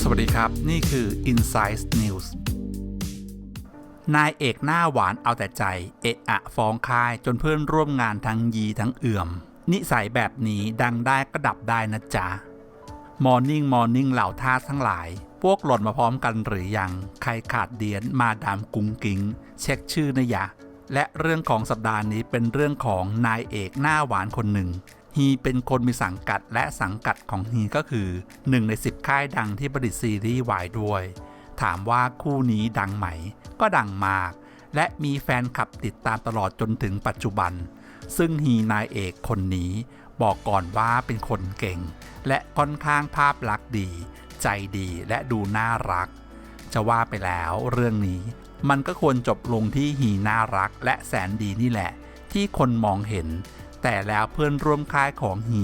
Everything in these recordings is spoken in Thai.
สวัสดีครับ นี่คือ Insight News นายเอกหน้าหวานเอาแต่ใจ เอะอะฟ้องค่ายจนเพื่อนร่วมงานทั้งยีทั้งเอื่อม นิสัยแบบนี้ดังได้ก็ดับได้นะจ๊ะมอร์นิ่งมอร์นิ่งเหล่าทาทั้งหลาย พวกหล่นมาพร้อมกันหรือยัง ใครขาดเดียนมาดามกุ้งกิง เช็คชื่อนะยะ และเรื่องของสัปดาห์นี้เป็นเรื่องของนายเอกหน้าหวานคนหนึ่ง ฮีเป็นคนมีสังกัดและสังกัดของฮีก็คือหนึ่งในสิบค่ายดังที่ผลิตซีรีส์วายด้วย ถามว่าคู่นี้ดังไหม ก็ดังมาก และมีแฟนคลับติดตามตลอดจนถึงปัจจุบัน ซึ่งฮีนายเอกคนนี้ บอกก่อนว่าเป็นคนเก่ง และค่อนข้างภาพลักษณ์ดี ใจดีและดูน่ารัก จะว่าไปแล้วเรื่องนี้ มันก็ควรจบลงที่ฮีน่ารักและแสนดีนี่แหละ ที่คนมองเห็น แต่แล้วเพื่อนร่วมค่ายของฮี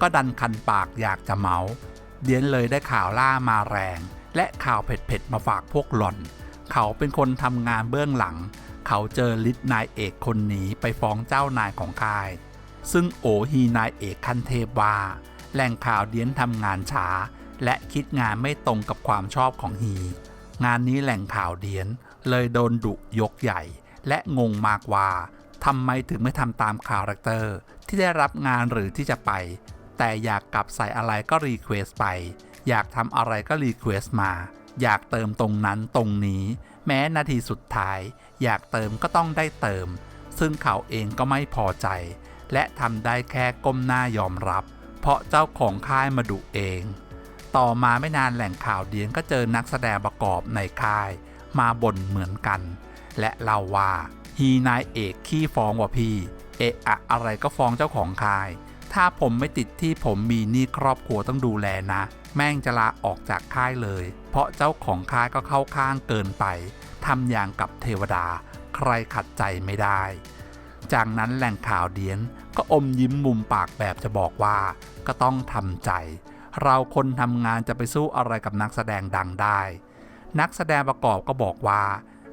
ก็ดันคันปากอยากจะเมาเดียนเลยได้ข่าวล่ามาแรง และข่าวเผ็ดๆมาฝากพวกหล่อน เขาเป็นคนทำงานเบื้องหลัง เขาเจอลิศนายเอกคนนี้ไปฟ้องเจ้านายของค่าย ซึ่งโอฮีนายเอกคันเทพว่าแหล่งข่าวเดียนทำงานช้า และคิดงานไม่ตรงกับความชอบของฮี งานนี้แหล่งข่าวเดียนเลยโดนดุยกใหญ่ และงงมากว่า ทำไมถึงไม่ทำตามคาแรคเตอร์ที่ได้รับงานหรือที่จะไป แต่อยากกลับใส่อะไรก็รีเควสไป อยากทำอะไรก็รีเควสมา อยากเติมตรงนั้นตรงนี้ แม้นาทีสุดท้าย อยากเติมก็ต้องได้เติม ซึ่งเขาเองก็ไม่พอใจ และทำได้แค่ก้มหน้ายอมรับ เพราะเจ้าของค่ายมาดุเอง ต่อมาไม่นานแหล่งข่าวเดียนก็เจอนักแสดงประกอบในค่าย มาบ่นเหมือนกัน และเล่าว่า ฮีนายเอกขี้ฟ้องว่ะพี่ เอะอะอะไรก็ฟ้องเจ้าของค่าย ถ้าผมไม่ติดที่ผมมีหนี้ครอบครัวต้องดูแลนะ แม่งจะลาออกจากค่ายเลย เพราะเจ้าของค่ายก็เข้าข้างเกินไปทำอย่างกับเทวดา ใครขัดใจไม่ได้ จากนั้นแหล่งข่าวเดียนก็อมยิ้มมุมปากแบบจะบอกว่า ก็ต้องทำใจ เราคนทำงานจะไปสู้อะไรกับนักแสดงดังได้ นักแสดงประกอบก็บอกว่า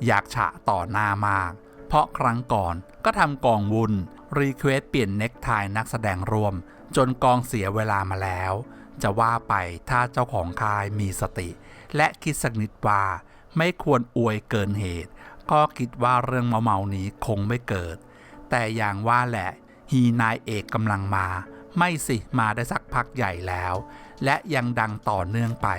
อยากฉะต่อหน้ามาก เพราะครั้งก่อนก็ทำกองวุ่นรีเควสเปลี่ยนเน็กไทนักแสดงรวม จนกองเสียเวลามาแล้ว จะว่าไปถ้าเจ้าของค่ายมีสติ และคิดสักนิดว่า ไม่ควรอวยเกินเหตุ ก็คิดว่าเรื่องเมาๆนี้คงไม่เกิด แต่อย่างว่าแหละฮีนายเอกกำลังมา ไม่สิมาได้สักพักใหญ่แล้ว และยังดังต่อเนื่องไป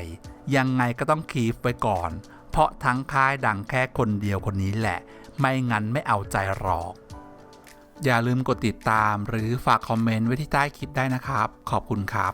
ยังไงก็ต้องคีฟไว้ก่อน เพราะทั้งค่ายดังแค่คนเดียวคนนี้แหละ ไม่งั้นไม่เอาใจหรอก อย่าลืมกดติดตามหรือฝากคอมเมนต์ไว้ที่ใต้คลิปได้นะครับ ขอบคุณครับ